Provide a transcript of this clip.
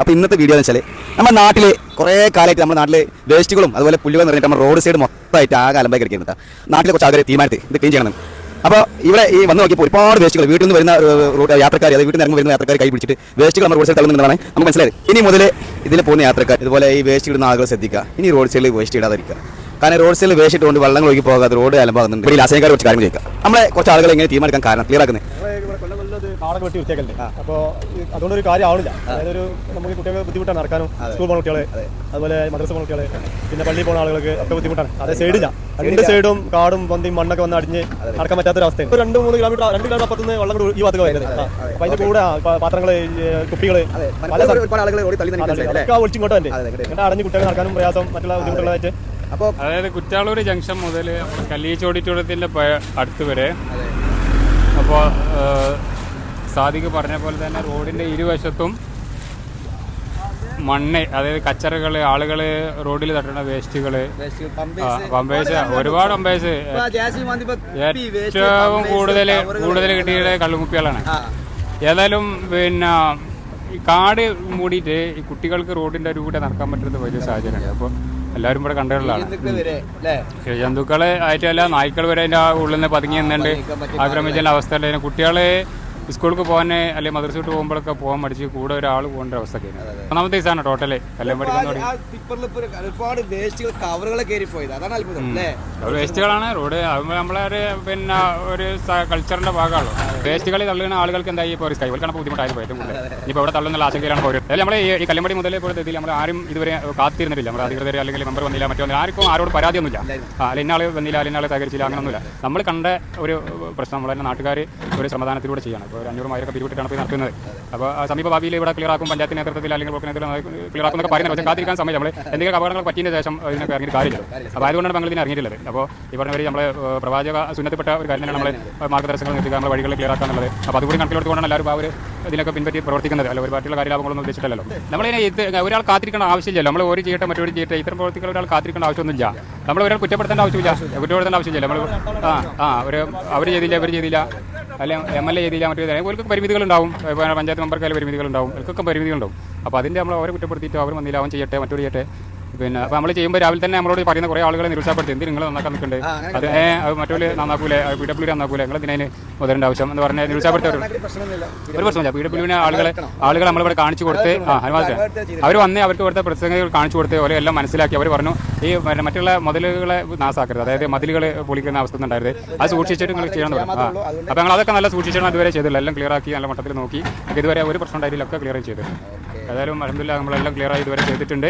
അപ്പോൾ ഇന്നത്തെ വീഡിയോ എന്ന് വെച്ചാൽ നമ്മുടെ നാട്ടിൽ കുറേ കാലമായിട്ട് നമ്മുടെ നാട്ടിൽ വേസ്റ്റുകളും അതുപോലെ പുല്ലുകളും നിറഞ്ഞിട്ട് നമ്മുടെ റോഡ് സൈഡ് മൊത്തമായിട്ട് ആകെ അലമ്പായി കിടക്കുന്നുണ്ട് നാട്ടിലെ കുറച്ച് ആൾക്കാർ തീരുമാനത്തിൽ ഇത് ക്ലീൻ ചെയ്യണം അപ്പോൾ ഇവിടെ ഈ വന്ന് നോക്കിയപ്പോൾ ഒരുപാട് വേസ്റ്റുകൾ വീട്ടിൽ നിന്ന് വരുന്ന യാത്രക്കാർ അതായത് വീട്ടിൽ നിന്ന് വരുന്ന യാത്രക്കാർ കൈ പിടിച്ചിട്ട് വേസ്റ്റുകൾ നമ്മുടെ റോഡ് സൈഡ് തള്ളുന്നതാണ് നമുക്ക് മനസ്സിലായത്. ഇനി മുതൽ ഇതിൽ പോകുന്ന യാത്രക്കാർ ഇതുപോലെ ഈ വേസ്റ്റ് ഇടുന്ന ആളുകൾ ശ്രദ്ധിക്കുക. ഇനി റോഡ് സൈഡിൽ വേസ്റ്റ് ഇടാതിരിക്കുക. കാരണം റോഡ് സൈഡിൽ വേസ്റ്റ് ഇട്ടുകൊണ്ട് വെള്ളം ഒഴുകി പോകാതെ റോഡ് അലമ്പാകുന്നുണ്ട്. ഇവിടെ അസഹ്യക്കാർ കുറച്ച് കാര്യം ചോദിക്കുക നമ്മളെ കുറച്ച് ആളുകൾ എങ്ങനെ തീരുമാനിക്കാൻ കാരണം ക്ലിയർ ആക്കുന്നത് കാടൊക്കെ വെട്ടി വൃത്തിയാക്കല്ലേ അപ്പോൾ അതുകൊണ്ടൊരു കാര്യം ആവണില്ല. അതായത് ഒരു നമുക്ക് കുട്ടികൾക്ക് ബുദ്ധിമുട്ടാണ് നടക്കാനും സ്കൂൾ പോകുന്ന കുട്ടികളെ അതുപോലെ മദ്രസ പോകുന്ന കുട്ടികളെ പിന്നെ പള്ളി പോകുന്ന ആളുകൾക്ക് ഒക്കെ ബുദ്ധിമുട്ടാണ്. അതേ സൈഡില്ല. രണ്ട് സൈഡും കാടും പന്തിയും മണ്ണൊക്കെ വന്ന് അടിഞ്ഞ് നടക്കാൻ പറ്റാത്ത അവസ്ഥയാണ്. രണ്ട് മൂന്ന് കിലോമീറ്റർ രണ്ട് കിലോമീറ്റർ അപ്പുറത്തുനിന്ന് വെള്ളം കൂടി ഈ ഭാഗത്ത് വരുന്നത്. അപ്പൊ അതിന്റെ കൂടെ പാത്രങ്ങൾ കുപ്പികൾ അതൊക്കെ ഒളിച്ച് ഇങ്ങോട്ട് തന്നെ എന്നിട്ട് അടഞ്ഞ് കുട്ടികൾ നടക്കാനും പ്രയാസം മറ്റുള്ള ബുദ്ധിമുട്ടുള്ളതായിട്ട് അപ്പോൾ അതായത് കുറ്റാളൂർ ജംഗ്ഷൻ മുതൽ കല്ലീച്ചോടിച്ചോടത്തിന്റെ അടുത്ത് വരെ അപ്പോൾ സാദിക്ക് പറഞ്ഞ പോലെ തന്നെ റോഡിന്റെ ഇരുവശത്തും മണ്ണ് അതായത് കച്ചറകൾ ആളുകൾ റോഡിൽ തട്ടണ വേസ്റ്റുകൾ പമ്പേഴ്സ്. ഒരുപാട് പമ്പേഴ്സ്. ഏറ്റവും കൂടുതൽ കൂടുതൽ കിട്ടിയത് കള്ളുമുപ്പികളാണ് ഏതായാലും പിന്നെ ഈ കാട് മൂടിയിട്ട് ഈ കുട്ടികൾക്ക് റോഡിന്റെ അരുകൂടെ നടക്കാൻ പറ്റുന്നത് വലിയ സാഹചര്യമാണ്. അപ്പോൾ എല്ലാവരും ഇവിടെ കണ്ടുകളാണ് ജന്തുക്കൾ ആയിട്ടല്ല നായ്ക്കൾ വരെ അതിന്റെ ഉള്ളിൽ നിന്ന് പതുങ്ങി നിന്നുണ്ട് ആക്രമിച്ച അവസ്ഥ കുട്ടികളെ കുട്ടികൾ സ്കൂൾക്ക് പോകാൻ അല്ലെങ്കിൽ മദ്രസോട്ട് പോകുമ്പോഴൊക്കെ പോകാൻ മടിച്ച് കൂടെ ഒരാൾ പോകേണ്ട അവസ്ഥയൊക്കെ ഒന്നാമത്തെ ദിവസമാണ് ടോട്ടൽ എല്ലാം പഠിക്കാൻ ഒരുപാട് വേസ്റ്റുകൾ അതാണ് അത്ഭുതം അല്ലേ? ഒരു വേസ്റ്റുകളാണ്. റോഡ് നമ്മളെ ഒരു പിന്നെ ഒരു കൾച്ചറിന്റെ ഭാഗമാണല്ലോ. വേസ്റ്റുകൾ തള്ളുന്ന ആളുകൾക്ക് എന്തായി? ഇപ്പോൾ റിസ്ക് ഇവർക്കാണ് ബുദ്ധിമുട്ടായി പോയത് ഇപ്പോൾ ഇവിടെ തള്ളുന്ന ആശങ്കയിലാണ് പോയത് അതായത് നമ്മൾ ഈ കല്ലമ്പടി മുതലേ ഇപ്പോൾ ഇതിൽ നമ്മൾ ആരും ഇതുവരെ കാത്തിരുന്നില്ല നമ്മുടെ അധികൃതർ അല്ലെങ്കിൽ മെമ്പർ വന്നില്ല മറ്റോ വന്നില്ല. ആർക്കും ആരോട് പരാതിയൊന്നുമില്ല. അല്ല ഇന്നാൾ വന്നില്ല അല്ലെങ്കിൽ ഇന്നാൾ സഹകരിച്ചില്ല അങ്ങനെയൊന്നുമില്ല നമ്മൾ കണ്ട ഒരു പ്രശ്നം നമ്മളെ നാട്ടുകാർ ഒരു സമാധാനത്തിലൂടെ ചെയ്യണം. ഇപ്പോൾ ഒരു അഞ്ഞൂറ് ആയിരം പിരിവിട്ടിട്ടാണ് ഇപ്പോൾ നടക്കുന്നത്. അപ്പോൾ സമീപ ഭാവിയിൽ ഇവിടെ ക്ലിയർ ആക്കും പഞ്ചായത്ത് നേതൃത്വത്തിൽ അല്ലെങ്കിൽ ബ്ലോക്ക് നേതൃത്വത്തിൽ ക്ലിയർ ആക്കുന്നൊക്കെ പറയുന്നത് പക്ഷേ കാത്തിരിക്കാൻ സമയം നമ്മൾ എന്തെങ്കിലും അപകടങ്ങൾ പറ്റിയതിന് ശേഷം ഇതിനൊക്കെ ഇറങ്ങിയിട്ട് കാര്യമില്ല. അപ്പോൾ അതുകൊണ്ടാണ് ഞങ്ങൾ ഇതിന് ഇറങ്ങിയിട്ടുള്ളത്. അപ്പോൾ ഈ പറഞ്ഞ വഴി നമ്മളെ ഏഹ്, പ്രവാചക സുന്നത്തിപ്പെട്ട ഒരു കാര്യം നമ്മൾ മാർഗദർശനങ്ങൾ നിർത്തുക നമ്മൾ വഴികൾ ക്ലിയർ ആക്കാന്നുള്ളത്. അപ്പോൾ അതുകൂടി കണക്കിലെടുത്തുകൊണ്ടാണ് എല്ലാവരും ആ ഒരു ഇതിനൊക്കെ പിൻപറ്റി പ്രവർത്തിക്കുന്നത്. അല്ല ഒരു പാർട്ടിയുടെ കാര്യലാഭങ്ങളൊന്നും ഉദ്ദേശിച്ചിട്ടല്ലോ നമ്മളിതിനെ ഇത് ഒരാൾ കാത്തിരിക്കേണ്ട ആവശ്യമില്ല നമ്മൾ ഒരു ചെയ്യട്ടെ മറ്റൊരു ചെയ്യട്ടെ ഇത്തരം പ്രവർത്തികൾ ഒരാൾ കാത്തിരിക്കേണ്ട ആവശ്യമൊന്നുമില്ല. നമ്മൾ ഒരാൾ കുറ്റപ്പെടുത്തേണ്ട ആവശ്യമില്ല. കുറ്റപ്പെടുത്തേണ്ട ആവശ്യമില്ല. നമ്മൾ ആ ആ ഒരു അവർ ചെയ്തില്ല ഇവർ ചെയ്തില്ല. അല്ലെ എം എൽ എ ചെയ്തില്ല മറ്റു അവർക്ക് പരിമിതികളുണ്ടാവും പഞ്ചായത്ത് മെമ്പർക്കായാലും പരിമിതികളുണ്ടാവും അവർക്കൊക്കെ പരിമിതികളുണ്ടാവും അപ്പോൾ അതിന്റെ നമ്മൾ അവരെ കുറ്റപ്പെടുത്തിയിട്ട് അവർ വന്നില്ല അവൻ ചെയ്യട്ടെ മറ്റൊരു ചെയ്യട്ടെ. പിന്നെ അപ്പോൾ നമ്മൾ ചെയ്യുമ്പോൾ രാവിലെ തന്നെ നമ്മളോട് പറയുന്ന കുറേ ആളുകളെ നിരുത്സാഹപ്പെടുത്തി എന്ത് നിങ്ങൾ നന്നാക്കാൻ നിൽക്കുന്നുണ്ട് അത് ഏ അത് മറ്റൊരു നന്നാക്കൂലേ? P W നന്നാക്കൂലേ? നിങ്ങൾ ഇതിനെ മുതലേണ്ട ആവശ്യം? എന്ന് പറഞ്ഞാൽ നിരുത്സാഹപ്പെടുത്തി ഒരു പ്രശ്നമില്ല. പി ഡബ്ല്യുവിനെ ആളുകളെ ആളുകൾ നമ്മളിവിടെ കാണിച്ചു കൊടുത്ത് ആ അനുവാദം അവർ വന്നേ അവർക്ക് ഇവിടുത്തെ പ്രസംഗങ്ങൾ കാണിച്ചു കൊടുത്ത് ഓരോ എല്ലാം മനസ്സിലാക്കി. അവർ പറഞ്ഞു ഈ മറ്റുള്ള മതിലുകളെ നാസാക്കരുത് അതായത് മതിലുകൾ പൊളിക്കുന്ന അവസ്ഥ ഉണ്ടായത് അത് സൂക്ഷിച്ചിട്ട് നിങ്ങൾ ചെയ്യണം തുടങ്ങും ആ. അപ്പോൾ ഞങ്ങൾ അതൊക്കെ നല്ല സൂക്ഷിച്ചാണ് അതുവരെ ചെയ്തില്ല എല്ലാം ക്ലിയർ ആക്കി നല്ല മട്ടത്തിൽ നോക്കി. ഇതുവരെ ഒരു പ്രശ്നം ഉണ്ടായിരുന്നില്ല ഒക്കെ ക്ലിയർ ചെയ്തു ഏതായാലും അലഹമില്ല നമ്മളെല്ലാം ക്ലിയർ ആയി ഇതുവരെ ചെയ്തിട്ടുണ്ട്.